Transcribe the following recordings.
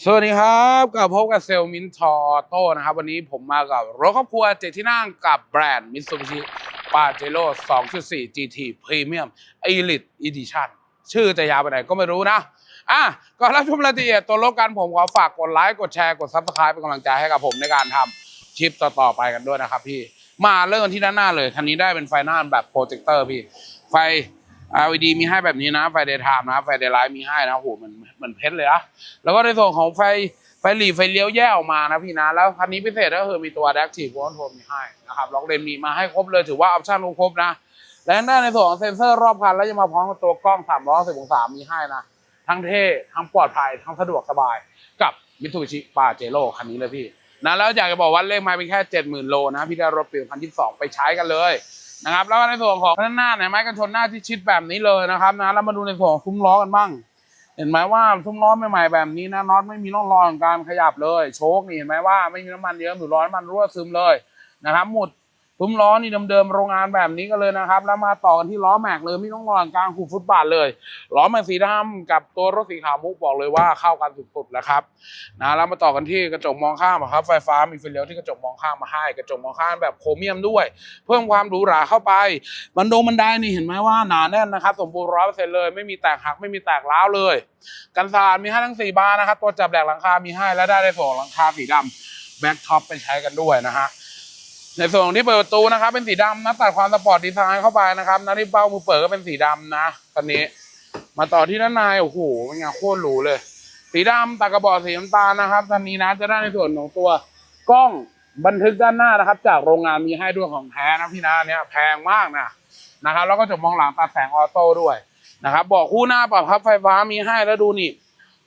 สวัสดีครับกับพบกับเซลมินทอโต้นะครับ วันนี้ผมมากับรถครอบครัวเจ็ดที่นั่งกับแบรนด์มิตซูบิชิปาเจโร่2.4 GT Premium Elite Edition ชื่อจะยาวไปไหนก็ไม่รู้นะ อะก่อนรับชมรายละเอียดตัวรถกันผมขอฝากกดไลค์กดแชร์กด Subscribe เป็นกำลังใจให้กับผมในการทำคลิปต่อ ๆ ไปกันด้วยนะครับพี่ มาเริ่มที่ด้านหน้าเลย คันนี้ได้เป็นไฟหน้าแบบโปรเจคเตอร์พี่ ไฟ LED มีให้แบบนี้นะ ไฟเดย์ไทม์นะ ไฟเดย์ไลท์มีให้นะโหเหมือนเหมือนเพชรเลยนะ แล้วก็ในส่วนของไฟไฟหลีไฟเลี้ยวแยกออกมานะพี่นะ แล้วคันนี้พิเศษก็คือมีตัว Adaptive Cruise Control มีให้นะครับล็อกเลนมีมาให้ครบเลยถือว่าออปชั่นครบนะ และด้านในส่วนของเซ็นเซอร์รอบคันแล้วจะมาพร้อมกับตัวกล้อง360องศามีให้นะ ทั้งเท่ทั้งปลอดภัยทั้งสะดวกสบายกับมิ t ูบิชิปาเจโร่คันนี้เลยพี่นะแล้วอยากจะบอกว่าเลขไมาเป็นแค่ 70,000 โลนะพี่ได้รถปี 2022 ไปใช้กันเลย นะครับแล้วในส่วนของด้านหน้าเนี่ยไม้กันชนหน้าที่ชิดแบบนี้เลยนะครับนะแล้วมาดูในส่วนของซุ้มล้อกันบ้าง เห็นไหมว่าซุ้มล้อใหม่ๆแบบนี้นะน็อตไม่มีร่องรอยของการขยับเลย โชคนี่เห็นไหมว่าไม่มีน้ำมันเยอะหรือร้อนมันรั่วซึมเลยนะครับหมุด ซุ้มล้อนี่เดิมๆโรงงานแบบนี้กันเลยนะครับ แล้วมาต่อกันที่ล้อแม็กเลยไม่ต้องรอยกลางขูฟุตบาทเลยล้อแม็กสีดำกับตัวรถสีขาวมุกบอกเลยว่าเข้ากันสุดๆแล้วครับนะแล้วมาต่อกันที่กระจกมองข้างครับไฟฟ้ามีไฟเลี้ยวที่กระจกมองข้างมาให้ กระจกมองข้างแบบโครเมียมด้วย เพิ่มความหรูหราเข้าไปบันโดงบันไดนี่เห็นไหมว่าหนาแน่นนะครับสมบูรณ์ร้อยเปอร์เซ็นต์เลยไม่มีแตกหักไม่มีแตกร้าวเลย กันสาดมีให้ทั้งสี่บานนะครับตัวจับแหลกหลังคามีให้และได้ในส่วนของหลังคาสีดำแบ็คท็อปไปใช้กันด้วยนะฮะ ในส่วนของที่เปิดประตูนะครับ เป็นสีดำนะตัดความสปอร์ตดีไซน์เข้าไปนะครับนะที่เป้ามือเปิดก็เป็นสีดำนะคันนี้ มาต่อที่ด้านในโอ้โหเป็นไงโคตรหรูเลย สีดำตัดกระบอกสีน้ำตาลนะครับคันนี้นะจะได้ในส่วนของตัวกล้องบันทึกด้านหน้านะครับ จากโรงงานมีให้ด้วยของแท้นะพี่นะเนี้ยแพงมากนะนะครับ แล้วก็จบมองหลังตัดแสงออโต้ด้วยนะครับบอกคู่หน้าปรับพับไฟฟ้ามีให้แล้วดูนี่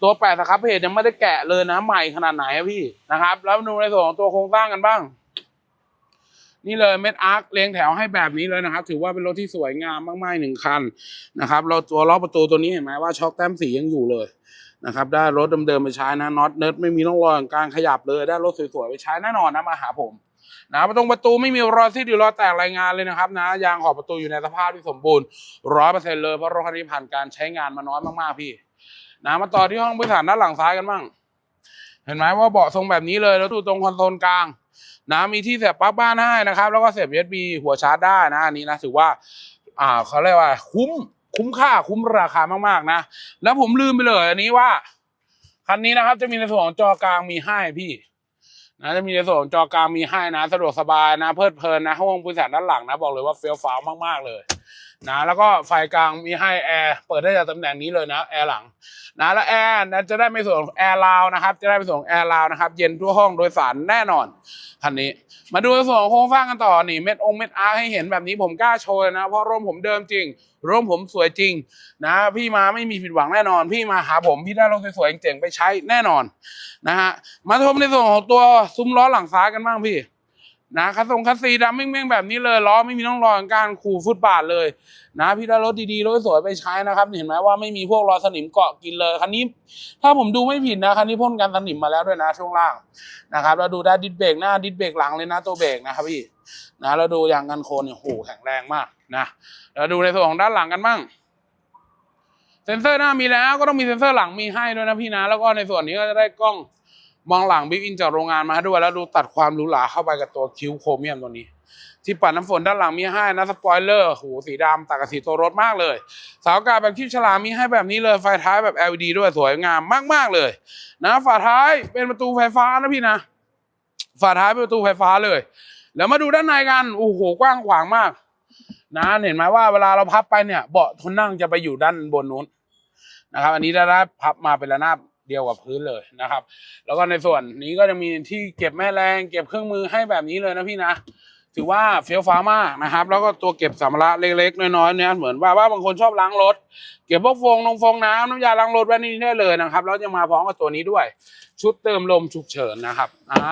ตัวแปดสครับเพจยังไม่ได้แกะเลยนะใหม่ขนาดไหนอะพี่นะครับ แล้วดูในส่วนของตัวโครงสร้างกันบ้าง นี่เลยเม็ดอาร์คเรียงแถวให้แบบนี้เลยนะครับ ถือว่าเป็นรถที่สวยงามมากๆหนึ่งคันนะครับ เราตัวล้อประตูตัวนี้เห็นไหมว่าช็อคแต้มสียังอยู่เลยนะครับได้รถเดิมๆไปใช้นะน็อตเนิร์ดไม่มีร่องรอยของการขยับเลยได้รถสวยๆไปใช้แน่นอนนะมาหาผมนะประตูประตูไม่มีรอยซีดหรือรอยแตกรายงานเลยนะครับนะยางขอบประตูอยู่ในสภาพที่สมบูรณ์ร้อยเปอร์เซ็นต์เลยเพราะรถคันนี้ผ่านการใช้งานมาน้อยมากๆพี่นะมาต่อที่ห้องผู้โดยสารด้านหลังซ้ายกันบ้างเห็นไหมว่าเบาะทรงแบบนี้เลยแล้วดูตรงคอนโซลกลาง นะมีที่เสียบปลั๊กบ้านให้นะครับ แล้วก็เสียบ USB หัวชาร์จได้นะอันนี้นะถือว่าอ่าเขาเรียกว่าคุ้มคุ้มค่าคุ้มราคามากๆนะ แล้วผมลืมไปเลยอันนี้ว่า คันนี้นะครับจะมีในส่วนของจอกลางมีให้พี่นะจะมีในส่วนของจอกลางมีให้นะ สะดวกสบายนะเพลิดเพลินนะห้องผู้โดยสารด้านหลังนะ บอกเลยว่าเฟี้ยวฟ้าวมากๆเลย นะแล้วก็ไฟกลางมีให้แอร์เปิดได้จากตำแหน่งนี้เลยนะแอร์หลังนะแล้วแอร์นะจะได้ในส่วนของแอร์ลาวนะครับ จะได้ในส่วนของแอร์ลาวนะครับ เย็นทั่วห้องโดยสารแน่นอนคันนี้ มาดูในส่วนของโครงสร้างกันต่อนี่เม็ดองเม็ดอาร์ให้เห็นแบบนี้ผมกล้าโชว์นะ เพราะร่มผมเดิมจริง ร่มผมสวยจริง นะ พี่มาไม่มีผิดหวังแน่นอน พี่มาหาผมพี่ได้รถสวยๆเจ๋งๆไปใช้แน่นอนนะฮะมาชมในส่วนของตัวซุ้มล้อหลังซ้ายกันบ้างพี่ นะคัสทรงคัสซีดำเม่งๆแบบนี้เลยล้อไม่มีร่องรอยของการขูดฟุตบาทเลย นะพี่ได้รถดีๆรถสวยไปใช้นะครับเห็นไหมว่าไม่มีพวกรอยสนิมเกาะกินเลยคันนี้ ถ้าผมดูไม่ผิดนะคันนี้พ่นกันสนิมมาแล้วด้วยนะช่วงล่างนะครับแล้วดูได้ดิสเบรกหน้าดิสเบรกหลังเลยนะตัวเบรกนะครับพี่นะแล้วดูยางกันโคนเนี่ยโหแข็งแรงมากนะแล้วดูในส่วนของด้านหลังกันบ้างเซ็นเซอร์หน้ามีแล้วก็ต้องมีเซ็นเซอร์หลังมีให้ด้วยนะพี่นะ แล้วก็ในส่วนนี้ก็จะได้กล้อง มองหลังบิ๊กอินจากโรงงานมาด้วยแล้วดูตัดความหรูหราเข้าไปกับตัวคิ้วโครเมียมตัวนี้ ที่ปัดน้ำฝนด้านหลังมีให้นะสปอยเลอร์หูสีดำตัดกับสีตัวรถมากเลย สาอากาแบบคลิปฉลามมีให้แบบนี้เลยไฟท้ายแบบ LED ด้วยสวยงามมากๆเลย นะฝาท้ายเป็นประตูไฟฟ้านะพี่นะฝาท้ายเป็นประตูไฟฟ้าเลย แล้วมาดูด้านในกันโอ้โหกว้างขวางมาก นะเห็นไหมว่าเวลาเราพับไปเนี่ยเบาะทนนั่งจะไปอยู่ด้านบนนู้นนะครับ อันนี้ได้พับมาเป็นระนาบ เดียวกับพื้นเลยนะครับ แล้วก็ในส่วนนี้ก็จะมีที่เก็บแม่แรงเก็บเครื่องมือให้แบบนี้เลยนะพี่นะ ถือว่าเฟี้ยวฟ้ามากนะครับ แล้วก็ตัวเก็บสัมภาระเล็กๆน้อยๆเนี่ยเหมือนว่าว่าบางคนชอบล้างรถ เก็บพวกฟองนงฟองน้ำน้ำยาล้างรถแบบนี้ได้เลยนะครับแล้วจะมาพร้อมกับตัวนี้ด้วย ชุดเติมลมฉุกเฉินนะครับอ่า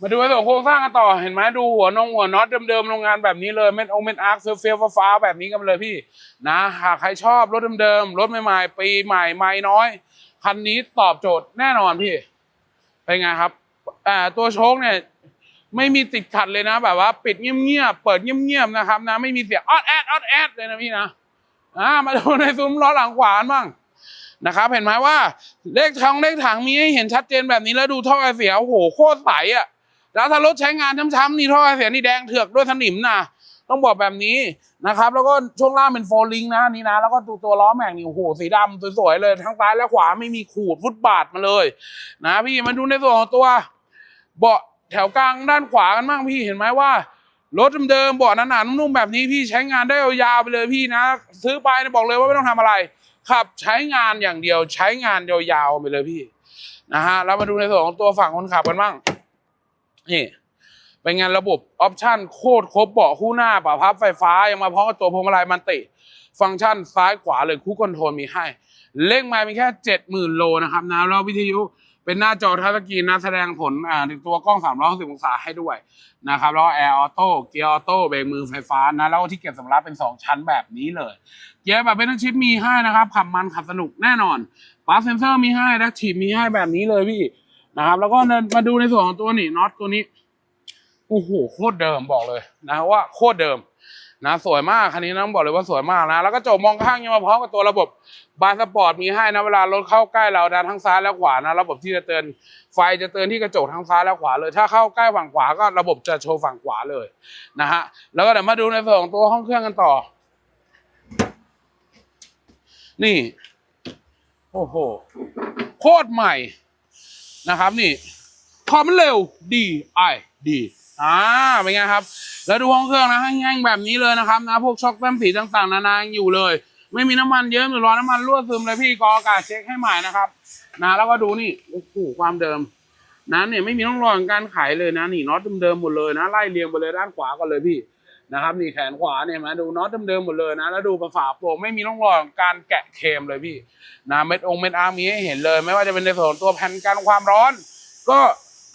มาดูในส่วนโครงสร้างกันต่อเห็นไหมดูหัวนงหัวน็อตเดิมๆโรงงานแบบนี้เลยเม็ดองเม็ดอาร์คเฟี้ยฟ้าแบบนี้กันเลยพี่นะหากใครชอบรถเดิมๆรถใหม่ๆปีใหม่ไม่น้อย คันนี้ตอบโจทย์แน่นอนพี่เป็นไงครับอ่าตัวโชคเนี่ยไม่มีติดขัดเลยนะ แบบว่าปิดเงียบๆเปิดเงียบๆนะครับนะไม่มีเสียงออดแอดออดแอดเลยนะพี่นะอ่ามาดูในซุ้มล้อหลังขวาบ้างนะครับเห็นไหมว่าเลขทองเลขถังมีให้เห็นชัดเจนแบบนี้แล้วดูท่อไอเสียโอ้โหโคตรใสอะ แล้วถ้ารถใช้งานช้ำๆนี่ท่อไอเสียนี่แดงเถือกด้วยสนิมนะต้องบอกแบบนี้นะครับ แล้วก็ช่วงล่างเป็นโฟลิงนะนี่นะ แล้วก็ตัวตัวล้อแม็กนี่โอ้โหสีดำสวยๆเลยทั้งซ้ายและขวาไม่มีขูดฟุตบาทมาเลย นะพี่มาดูในส่วนของตัว เบาะแถวกลางด้านขวากันบ้างพี่เห็นไหมว่ารถเดิมๆเบาะหนาๆนุ่มๆแบบนี้พี่ใช้งานได้ยาวๆไปเลยพี่นะ ซื้อไปบอกเลยว่าไม่ต้องทำอะไรขับใช้งานอย่างเดียวใช้งานยาวๆไปเลยพี่นะฮะแล้วมาดูในส่วนของตัวฝั่งคนขับกันบ้าง นี่เป็นงานระบบออปชั่นโคตรครบเบาะคู่หน้าปรับพับไฟฟ้า ยังมาพร้อมกับตัวพวงมาลัยมันติ ฟังก์ชันซ้ายขวาเลยคู่คอนโทรลมีให้ เลขไมามีแค่เจ็ดหมื่นโลนะครับนะแล้ววิทยุเป็นหน้าจอทัชสกรีนนะแสดงผลอ่าตัวกล้อง360องศาให้ด้วยนะครับแล้วแอร์ออโต้เกียร์ออโต้เบรกมือไฟฟ้านะแล้วที่เก็บสำรับเป็น 2 ชั้นแบบนี้เลย เกียร์แบบเป็นชิปมีให้นะครับขับมันขับสนุกแน่นอนปาร์เซนเซอร์มีให้แดักทีมีให้แบบนี้เลยพี่ นะครับ แล้วก็มาดูในส่วนของตัวนี่น็อตตัวนี้โอ้โหโคตรเดิมบอกเลยนะว่าโคตรเดิมนะสวยมากคันนี้นะต้องบอกเลยว่าสวยมากนะแล้วก็จบมองข้างยังมาพร้อมกับตัวระบบบาร์สปอร์ตมีให้นะเวลารถเข้าใกล้เรานะทั้งซ้ายและขวานะระบบที่จะเตือนไฟจะเตือนที่กระจกทั้งซ้ายและขวาเลย ถ้าเข้าใกล้ฝั่งขวาก็ระบบจะโชว์ฝั่งขวาเลยนะฮะแล้วก็เดี๋ยวมาดูในส่วนของตัวห้องเครื่องกันต่อ นี่ โอ้โหโคตรใหม่ นะครับนี่ความเร็วดีไอดีอ่าเป็นไงครับ แล้วดูห้องเครื่องนะแห้งๆแบบนี้เลยนะครับนะพวกช็อคแต้มสีต่างๆ นานาอยู่เลย ไม่มีน้ำมันเยอะหรือร้อนน้ำมันรั่วซึมเลยพี่กออากาศเช็คให้ใหม่นะครับนะแล้วก็ดูนี่โอ้โหความเดิมนะเนี่ยไม่มีร่องรอยของการไขเลยนะนี่น็อตเดิมๆหมดเลยนะไล่เรียงไปเลยด้านขวากันเลยพี่ นะครับนี่แขนขวาเนี่ยเห็นไหมาดูน็อตเดิมๆหมดเลยนะ แล้วดูประฝาโปร่งไม่มีร่องรอยของการแกะเคมเลยพี่นะเม็ดองเม็ดอาร์มีให้เห็นเลย ไม่ว่าจะเป็นในส่วนตัวแผ่นกันความร้อน ก็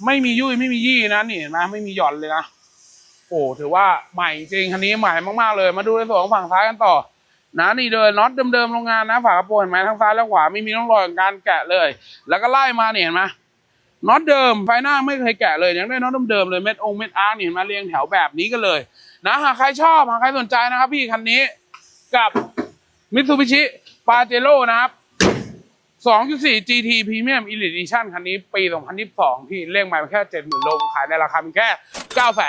ไม่มียุ่ยไม่มียี่นะนี่เห็นะไม่มีหย่อนเลยนะโอ้ถือว่าใหม่จริงคันนี้ใหม่มากๆเลย มาดูในส่วนของฝั่งซ้ายกันต่อ นะนี่เลยน็อตเดิมๆโรงงานนะฝากระโปรงเห็นไหมทั้งซ้ายและขวาไม่มีร่องรอยของการแกะเลย แล้วก็ไล่มาเนี่ยเห็นไหม น็อตเดิมไฟหน้าไม่เคยแกะเลยยังได้น็อตเดิมๆเลยเม็ดองเม็ดอาร์เนี่ยเห็นไหมาเรียงแถวแบบนี้กันเลยนะหากใครชอบหากใครสนใจนะครับ พี่คันนี้กับมิตซูบิชิปาเจโร่นะครับ 2.4 GT Premium Elite Edition คันนี้ปี 2022 พี่เร่งมาแค่ 70,000โลขายในราคาเพียงแค่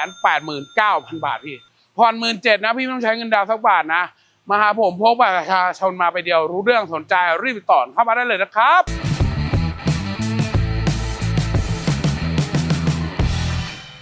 989,000 บาทพี่ผ่อน17,000นะพี่ต้องใช้เงินดาวสักบาทนะ มาหาผมพกบัตรประชาชนมาไปเดียวรู้เรื่องสนใจรีบติดต่อเข้ามาได้เลยนะครับ